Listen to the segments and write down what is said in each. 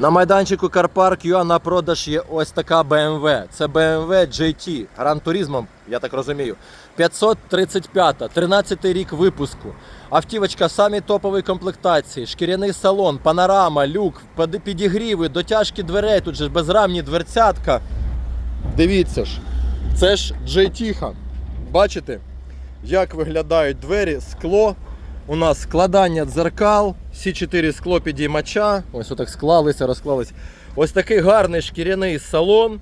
На майданчику Carpark UA на продаж є ось така BMW. Це BMW GT Gran Turismo, я так розумію. 535, 13 рік випуску. Автівочка самі топової комплектації, шкіряний салон, панорама, люк, під- підігріви, дотяжки дверей, тут же безрамні дверцятка. Дивіться ж, це ж GT. Бачите, як виглядають двері, скло. У нас складання дзеркал, всі чотири скло підіймача. Ось отак склалися, розклались. Ось такий гарний шкіряний салон.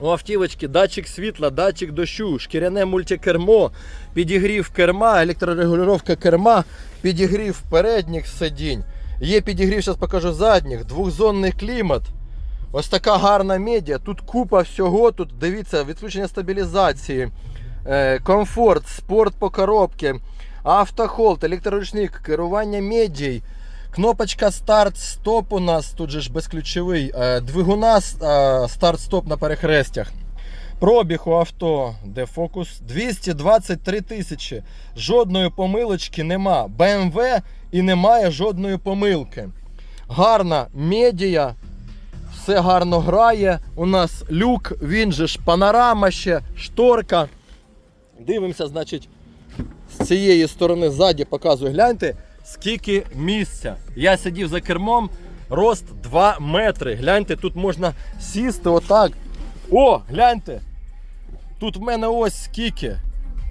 У автівочки датчик світла, датчик дощу, шкіряне мультикермо, підігрів керма, електрорегулювання керма, підігрів передніх сидінь. Є підігрів, зараз покажу задніх, двохзонний клімат. Ось така гарна медіа. Тут купа всього. Тут дивіться, відключення стабілізації, е, комфорт, спорт по коробці, автохолд, електроручник, керування медій. Кнопочка старт-стоп у нас тут же ж безключовий. Е, Двигуна е, старт-стоп на перехрестях. Пробіг у авто, де фокус 223 тисячі. Жодної помилочки нема. BMW і немає жодної помилки. Гарна медіа, все гарно грає. У нас люк, він же ж панорама ще, шторка. Дивимося, значить, з цієї сторони ззаді показую. Гляньте, скільки місця. Я сидів за кермом, рост 2 метри. Гляньте, тут можна сісти отак. О, гляньте. Тут в мене ось скільки.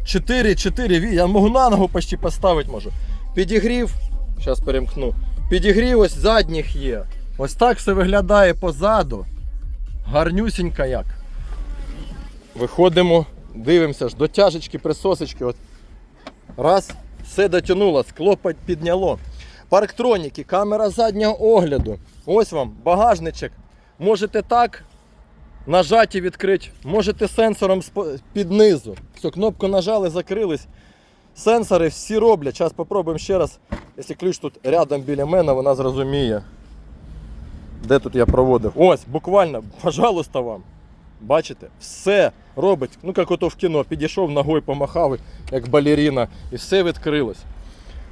4, 4, я можу на ногу почти поставити можу. Підігрів, зараз перемкну. Підігрів ось задніх є. Ось так все виглядає позаду. Гарнюсінька як. Виходимо, дивимося ж, дотяжечки, присосочки. От. Раз, все дотягнуло, скло підняло. Парктроніки, камера заднього огляду. Ось вам багажничок. Можете так нажаті відкрити, можете сенсором спо- під низу. Все, кнопку нажали, закрились. Сенсори всі роблять. Зараз спробуємо ще раз. Якщо ключ тут рядом біля мене, вона зрозуміє. Де тут я проводив? Ось, буквально, пожалуйста вам. Бачите, все робить. Ну, як ото в кіно, підійшов ногою, помахав, як балеріна, і все відкрилось.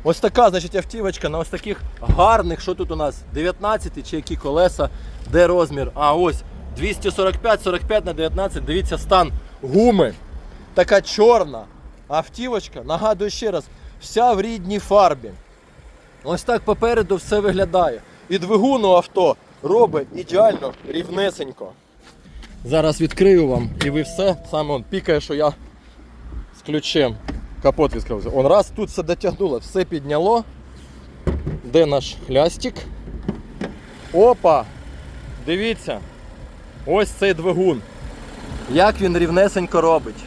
Ось така, значить, автівочка на ось таких гарних, що тут у нас? 19 чи які колеса, де розмір? А ось 245, 45 на 19. Дивіться стан гуми. Така чорна автівочка. Нагадую ще раз, вся в рідній фарбі. Ось так попереду все виглядає. І двигун у авто робить ідеально рівнесенько. Зараз відкрию вам і ви все. Саме он пікає, що я з ключем. Капот відкрився. Он раз тут все дотягнуло, все підняло. Де наш хлястик? Опа! Дивіться. Ось цей двигун. Як він рівнесенько робить.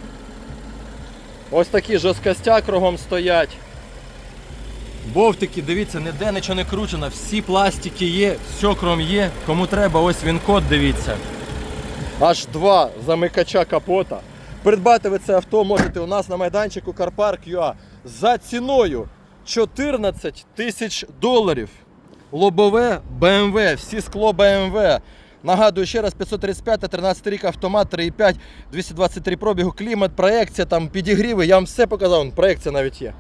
Ось такі жорсткостя кругом стоять. Бовтики, дивіться, ніде нічого не кручено, всі пластики є, все кром є. Кому треба, ось він код, дивіться. Аж два замикача капота. Придбати ви це авто можете у нас на майданчику CarPark.ua за ціною 14 тисяч доларів. Лобове BMW, всі скло BMW. Нагадую ще раз 535 13 рік автомат 3,5, 223 пробігу, клімат, проекція, там підігріви. Я вам все показав, проекція навіть є.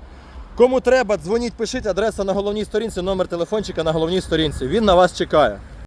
Кому треба, дзвоніть, пишіть, адреса на головній сторінці, номер телефончика на головній сторінці. Він на вас чекає.